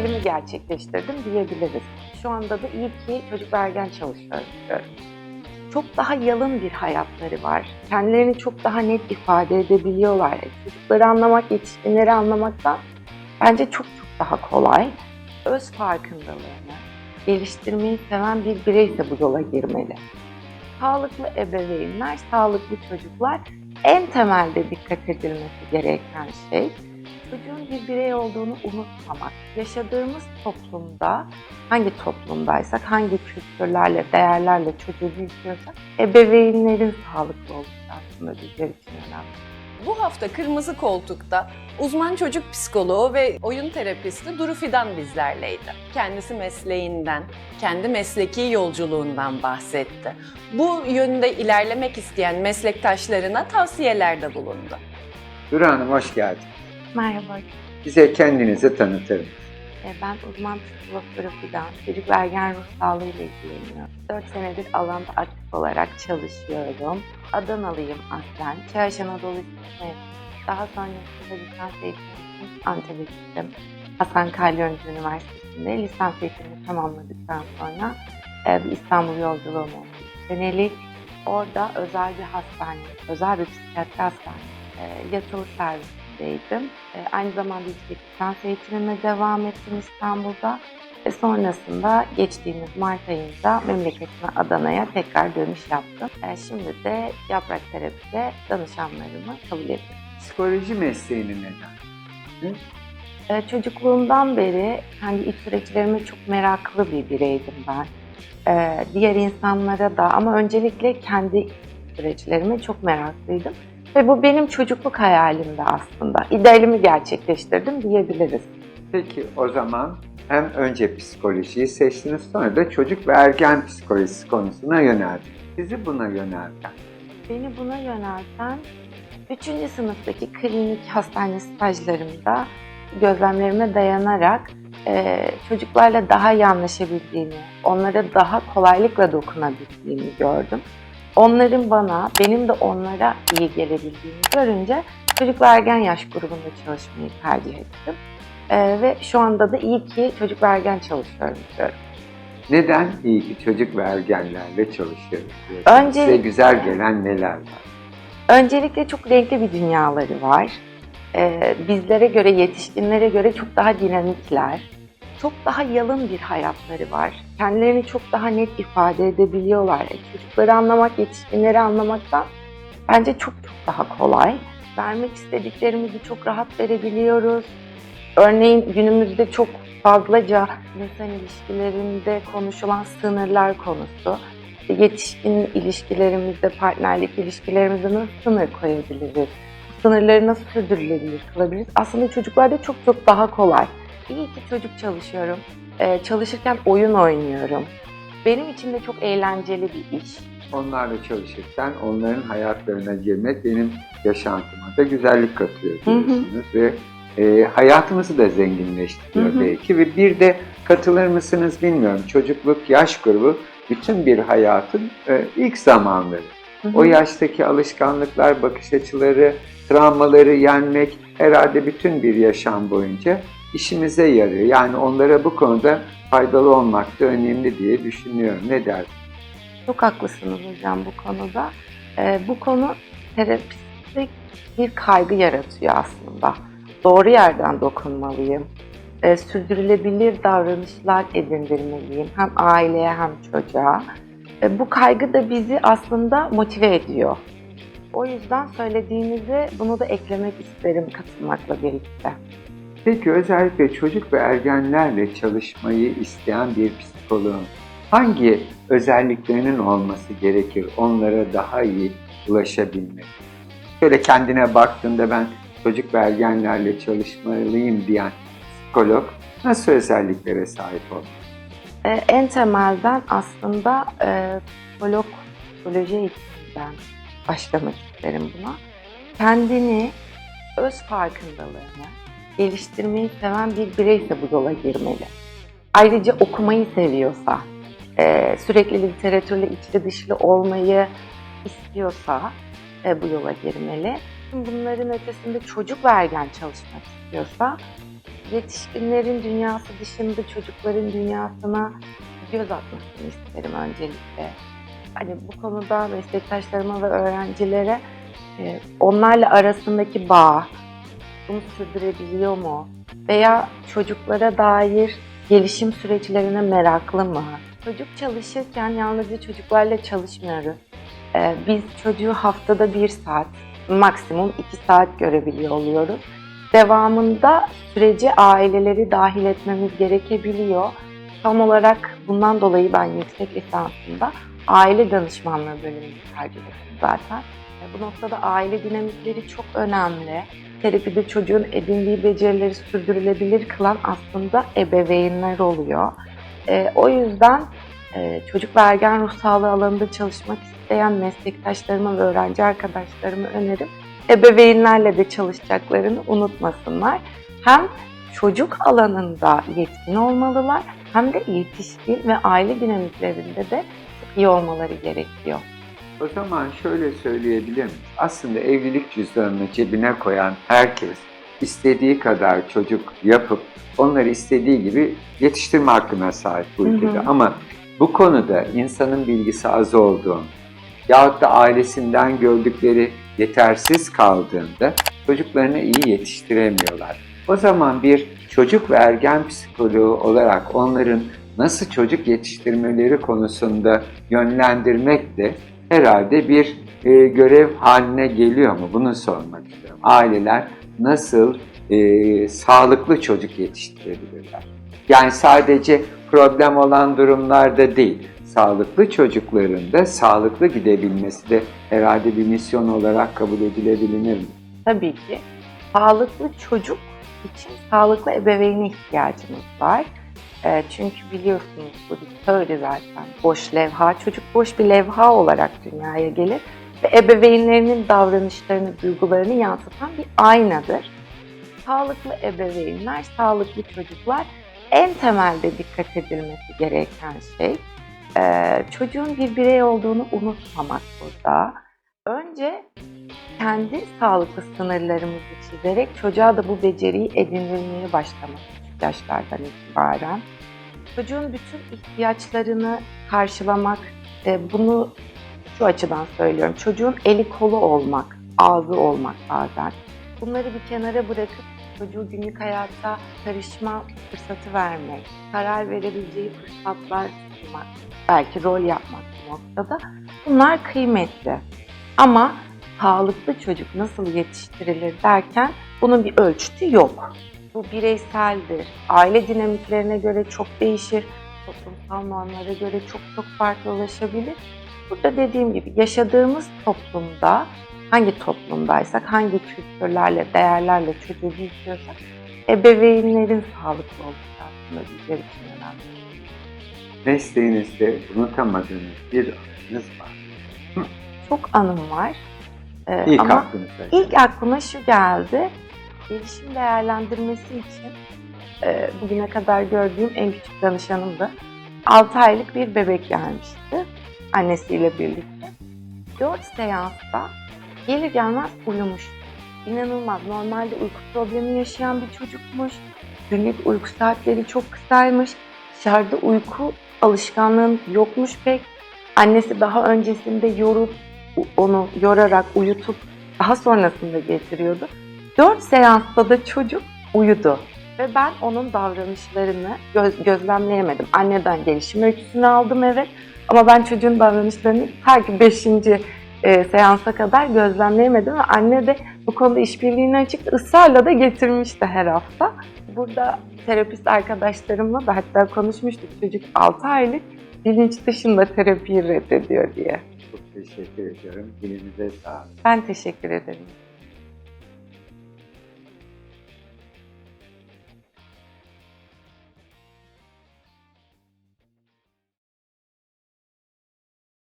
idealimi gerçekleştirdim diyebiliriz. Şu anda da iyi ki çocuk ve ergen çalışıyorum diyorum. Çok daha yalın bir hayatları var. Kendilerini çok daha net ifade edebiliyorlar. Çocukları anlamak, yetişkinleri anlamaktan bence çok çok daha kolay. Öz farkındalığını geliştirmeyi seven bir bireyse bu yola girmeli. Sağlıklı ebeveynler, sağlıklı çocuklar en temelde dikkat edilmesi gereken şey çocuğun bir birey olduğunu unutmamak. Yaşadığımız toplumda, hangi toplumdaysak, hangi kültürlerle, değerlerle çocuğu büyütüyorsak, ebeveynlerin sağlıklı olması aslında bizler için önemli. Bu hafta Kırmızı Koltuk'ta uzman çocuk psikoloğu ve oyun terapisti Duru Fidan bizlerleydi. Kendisi mesleğinden, kendi mesleki yolculuğundan bahsetti. Bu yönde ilerlemek isteyen meslektaşlarına tavsiyelerde bulundu. Duru Hanım hoş geldin. Merhaba, Bize kendinizi tanıtır e, ben uzman psikolog Duru Fidan, çocuk ve ergen ruh sağlığı ile ilgileniyorum. 4 senedir alanda aktif olarak çalışıyorum. Adanalıyım aslen. Çağdaş Anadolu Lisesi'ne daha sonrasında lisans eğitimi için Antep'e gittim. Hasan Kalyoncu Üniversitesi'nde lisans eğitimini tamamladıktan sonra e, bir İstanbul yolculuğum oldu. Senelik orada özel bir hastane, özel bir psikiyatri hastane, e, yatılı servisindeydim. E, aynı zamanda yüksek lisans eğitimime devam ettim İstanbul'da. Ve sonrasında geçtiğimiz Mart ayında memleketime Adana'ya tekrar dönüş yaptım. E, şimdi de yaprak terapide danışanlarımı kabul ediyorum. Psikoloji mesleğini neden? E, çocukluğumdan beri kendi iç süreçlerime çok meraklı bir bireydim ben. E, diğer insanlara da ama öncelikle kendi süreçlerime çok meraklıydım. Ve bu benim çocukluk hayalimdi aslında. İdealimi gerçekleştirdim diyebiliriz. Peki o zaman hem önce psikolojiyi seçtiniz sonra da çocuk ve ergen psikolojisi konusuna yöneldiniz. Sizi buna yönelten. Beni buna yönelten 3. sınıftaki klinik hastane stajlarımda gözlemlerime dayanarak e, çocuklarla daha iyi anlaşabildiğimi, onlara daha kolaylıkla dokunabildiğimi gördüm. Onların bana, benim de onlara iyi gelebildiğini görünce çocuk ve ergen yaş grubunda çalışmayı tercih ettim. E, ve şu anda da iyi ki çocuk ve ergen çalışıyorum diyorum. Neden iyi ki çocuk ve ergenlerle çalışıyoruz? Önce- Size güzel gelen neler var? Öncelikle çok renkli bir dünyaları var. Ee, bizlere göre, yetişkinlere göre çok daha dinamikler. Çok daha yalın bir hayatları var. Kendilerini çok daha net ifade edebiliyorlar. Çocukları anlamak, yetişkinleri anlamaktan bence çok çok daha kolay. Vermek istediklerimizi çok rahat verebiliyoruz. Örneğin günümüzde çok fazlaca insan ilişkilerinde konuşulan sınırlar konusu yetişkin ilişkilerimizde, partnerlik ilişkilerimizde nasıl sınır koyabiliriz? Sınırları nasıl sürdürülebilir kılabiliriz? Aslında çocuklarda çok çok daha kolay. İyi ki çocuk çalışıyorum. Ee, çalışırken oyun oynuyorum. Benim için de çok eğlenceli bir iş. Onlarla çalışırken onların hayatlarına girmek benim yaşantıma da güzellik katıyor Hı hı. diyorsunuz ve e, hayatımızı da zenginleştiriyor Hı hı. belki ve bir de katılır mısınız bilmiyorum çocukluk yaş grubu bütün bir hayatın e, ilk zamanları. O yaştaki alışkanlıklar, bakış açıları, travmaları yenmek herhalde bütün bir yaşam boyunca işimize yarıyor. Yani onlara bu konuda faydalı olmak da önemli diye düşünüyorum. Ne dersin? Çok haklısınız hocam bu konuda. Ee, bu konu terapiste bir kaygı yaratıyor aslında. Doğru yerden dokunmalıyım. Ee, sürdürülebilir davranışlar edindirmeliyim. Hem aileye hem çocuğa. Ee, bu kaygı da bizi aslında motive ediyor. O yüzden söylediğinizi bunu da eklemek isterim katılmakla birlikte. Peki özellikle çocuk ve ergenlerle çalışmayı isteyen bir psikoloğun hangi özelliklerinin olması gerekir onlara daha iyi ulaşabilmek? Şöyle kendine baktığında ben çocuk ve ergenlerle çalışmalıyım diyen psikolog nasıl özelliklere sahip olmalı? Ee, en temelden aslında e, psikolog, psikoloji eğitiminden başlamak isterim buna. Kendini, öz farkındalığını geliştirmeyi seven bir bireyse bu yola girmeli. Ayrıca okumayı seviyorsa, e, sürekli literatürle içli dışlı olmayı istiyorsa e, bu yola girmeli. Bunların ötesinde çocuk ve ergen çalışmak istiyorsa yetişkinlerin dünyası dışında çocukların dünyasına göz atmasını isterim öncelikle. Hani bu konuda meslektaşlarıma ve öğrencilere e, onlarla arasındaki bağ, bunu sürdürebiliyor mu? Veya çocuklara dair gelişim süreçlerine meraklı mı? Çocuk çalışırken yalnızca çocuklarla çalışmıyoruz. Ee, biz çocuğu haftada bir saat, maksimum iki saat görebiliyor oluyoruz. Devamında süreci aileleri dahil etmemiz gerekebiliyor. Tam olarak bundan dolayı ben yüksek lisansında aile danışmanlığı bölümünü tercih ettim zaten. E, Bu noktada aile dinamikleri çok önemli. Terapide çocuğun edindiği becerileri sürdürülebilir kılan aslında ebeveynler oluyor. E, o yüzden e, çocuk ve ergen ruh sağlığı alanında çalışmak isteyen meslektaşlarıma ve öğrenci arkadaşlarıma önerim ebeveynlerle de çalışacaklarını unutmasınlar. Hem çocuk alanında yetkin olmalılar hem de yetişkin ve aile dinamiklerinde de iyi olmaları gerekiyor. O zaman şöyle söyleyebilir miyiz? Aslında evlilik cüzdanını cebine koyan herkes istediği kadar çocuk yapıp onları istediği gibi yetiştirme hakkına sahip bu Hı hı. ülkede. Ama bu konuda insanın bilgisi az olduğunu yahut da ailesinden gördükleri yetersiz kaldığında çocuklarını iyi yetiştiremiyorlar. O zaman bir çocuk ve ergen psikoloğu olarak onların nasıl çocuk yetiştirmeleri konusunda yönlendirmek de herhalde bir e, görev haline geliyor mu? Bunu sormak istiyorum. Aileler nasıl e, sağlıklı çocuk yetiştirebilirler? Yani sadece problem olan durumlarda değil, sağlıklı çocukların da sağlıklı gidebilmesi de herhalde bir misyon olarak kabul edilebilir mi? Tabii ki sağlıklı çocuk için sağlıklı ebeveyne ihtiyacımız var. Ee, çünkü biliyorsunuz bu bir teori zaten. Boş levha, çocuk boş bir levha olarak dünyaya gelir ve ebeveynlerinin davranışlarını, duygularını yansıtan bir aynadır. Sağlıklı ebeveynler, sağlıklı çocuklar en temelde dikkat edilmesi gereken şey ee, çocuğun bir birey olduğunu unutmamak burada. Önce kendi sağlıklı sınırlarımızı çizerek çocuğa da bu beceriyi edinilmeye başlamak yaşlardan itibaren. Çocuğun bütün ihtiyaçlarını karşılamak, e, bunu şu açıdan söylüyorum. Çocuğun eli kolu olmak, ağzı olmak bazen. Bunları bir kenara bırakıp çocuğu günlük hayatta karışma fırsatı vermek, karar verebileceği fırsatlar sunmak, belki rol yapmak bu noktada. Bunlar kıymetli. Ama sağlıklı çocuk nasıl yetiştirilir derken bunun bir ölçütü yok. Bu bireyseldir. Aile dinamiklerine göre çok değişir. Toplumsal normlara göre çok çok farklılaşabilir. Burada dediğim gibi yaşadığımız toplumda hangi toplumdaysak, hangi kültürlerle, değerlerle çocuğu büyütüyorsak ebeveynlerin sağlıklı olması aslında bizler için önemli. Mesleğinizde unutamadığınız bir anınız var. Çok anım var. Ee, İlk ama aklınıza. İlk aklıma şu geldi. Gelişim değerlendirmesi için e, bugüne kadar gördüğüm en küçük danışanımdı. 6 aylık bir bebek gelmişti annesiyle birlikte. 4 seansta gelir gelmez uyumuş. İnanılmaz. Normalde uyku problemi yaşayan bir çocukmuş. Günlük uyku saatleri çok kısaymış. Dışarıda uyku alışkanlığın yokmuş pek. Annesi daha öncesinde yorup onu yorarak uyutup daha sonrasında getiriyordu. 4 seansta da çocuk uyudu. Ve ben onun davranışlarını göz, gözlemleyemedim. Anneden gelişim öyküsünü aldım evet. Ama ben çocuğun davranışlarını ta ki 5. E, seansa kadar gözlemleyemedim. Ve anne de bu konuda işbirliğine açık ısrarla da getirmişti her hafta. Burada terapist arkadaşlarımla da hatta konuşmuştuk. Çocuk 6 aylık bilinç dışında terapiyi reddediyor diye. Çok teşekkür ediyorum. Dilinize sağlık. Ben teşekkür ederim.